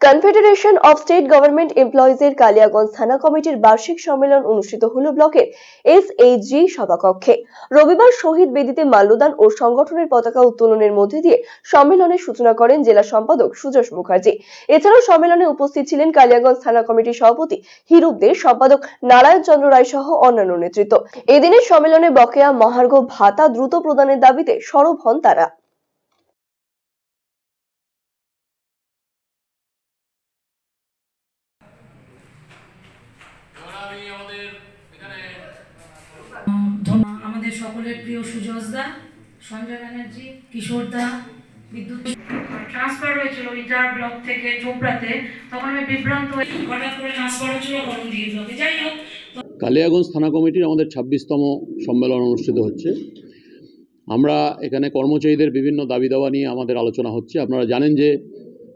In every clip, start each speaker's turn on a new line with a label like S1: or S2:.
S1: Confederation of state government এমপ্লয়িজের কালিয়াগঞ্জ থানা কমিটির বার্ষিক সম্মেলন অনুষ্ঠিত হল ব্লকের এসএইচজি সভাকক্ষে। রবিবার শহীদ বেদিতে মাল্যদান ও সংগঠনের পতাকা উত্তোলনের মধ্যে দিয়ে সম্মেলনের সূচনা করেন জেলা সম্পাদক সুযশ মুখার্জি। এছাড়াও সম্মেলনে উপস্থিত ছিলেন কালিয়াগঞ্জ থানা কমিটির সভাপতি হিরুপ দে, সম্পাদক নারায়ণ চন্দ্র রায় সহ অন্যান্য নেতৃত্ব। এদিনের সম্মেলনে বকেয়া মহার্ঘ ভাতা দ্রুত প্রদানের দাবিতে সরব হন তারা।
S2: সকলের প্রিয় সুজস দা সঞ্জয় ব্যানার্জি কিশোর দা বিদ্যুৎ ট্রান্সফার হয়েছিল ইন্টার ব্লক থেকে চোপড়াতে। তখন আমি বিভ্রান্ত হয়ে হঠাৎ করে ট্রান্সফার হয়েছিল করণদিঘি ব্লকে। যাই হোক
S3: কালিয়াগঞ্জ থানা কমিটির আমাদের ছাব্বিশতম সম্মেলন অনুষ্ঠিত হচ্ছে। আমরা এখানে কর্মচারীদের বিভিন্ন দাবি দাওয়া নিয়ে আমাদের আলোচনা হচ্ছে। আপনারা জানেন যে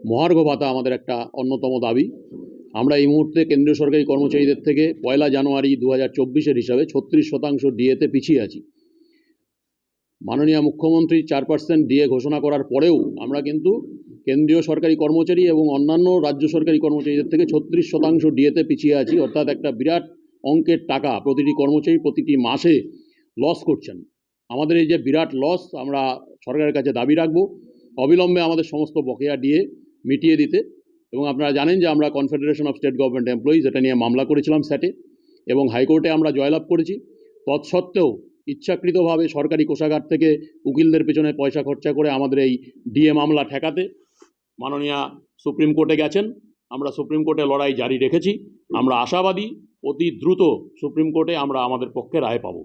S3: মহার্ঘ ভাতা আমাদের একটা অন্যতম দাবি। আমরা এই মুহূর্তে কেন্দ্রীয় সরকারি কর্মচারীদের থেকে পয়লা জানুয়ারি দু হাজার চব্বিশের হিসাবে ছত্রিশ শতাংশ ডিএতে পিছিয়ে আছি। মাননীয় মুখ্যমন্ত্রী চার পার্সেন্ট ডিএ ঘোষণা করার পরেও আমরা কিন্তু কেন্দ্রীয় সরকারি কর্মচারী এবং অন্যান্য রাজ্য সরকারি কর্মচারীদের থেকে ছত্রিশ শতাংশ ডিএতে পিছিয়ে আছি, অর্থাৎ একটা বিরাট অঙ্কের টাকা প্রতিটি কর্মচারী প্রতিটি মাসে লস করছেন। আমাদের এই যে বিরাট লস আমরা সরকারের কাছে দাবি রাখব। অবিলম্বে আমাদের সমস্ত বকেয়া ডিএ মিটিয়ে দিতে এবং আপনারা জানেন যে আমরা confederation of state government employees এটা নিয়ে মামলা করেছিলাম স্যাটে এবং হাইকোর্টে আমরা জয়লাভ করেছি। তৎসত্ত্বেও ইচ্ছাকৃতভাবে সরকারি কোষাগার থেকে উকিলদের পেছনে পয়সা খরচা করে আমাদের এই ডিএ মামলা ঠেকাতে মাননীয় সুপ্রিম কোর্টে গেছেন। আমরা সুপ্রিম কোর্টে লড়াই জারি রেখেছি। আমরা আশাবাদী অতি দ্রুত সুপ্রিম কোর্টে আমরা আমাদের পক্ষে রায় পাবো।